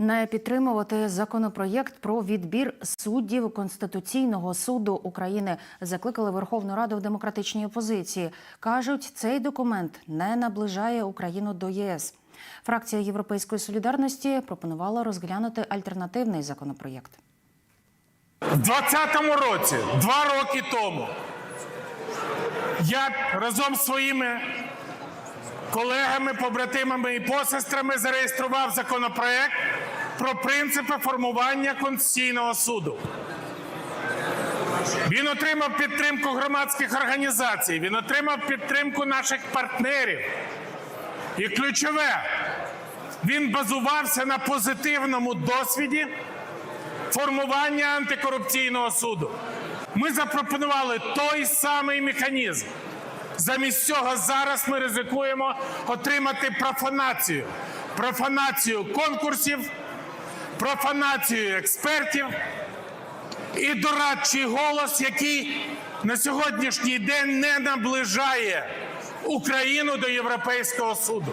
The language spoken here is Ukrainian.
Не підтримувати законопроєкт про відбір суддів Конституційного суду України закликали Верховну Раду в демократичній опозиції. кажуть, цей документ не наближає Україну до ЄС. Фракція Європейської солідарності пропонувала розглянути альтернативний законопроєкт. В 20-му році, два роки тому, я разом з своїми колегами, побратимами і посестрами зареєстрував законопроект про принципи формування Конституційного суду. Він отримав підтримку громадських організацій, він отримав підтримку наших партнерів. І ключове, він базувався на позитивному досвіді формування антикорупційного суду. Ми запропонували той самий механізм. Замість цього зараз ми ризикуємо отримати профанацію. Профанацію конкурсів, профанацію експертів і дорадчий голос, який на сьогоднішній день не наближає Україну до Європейського суду.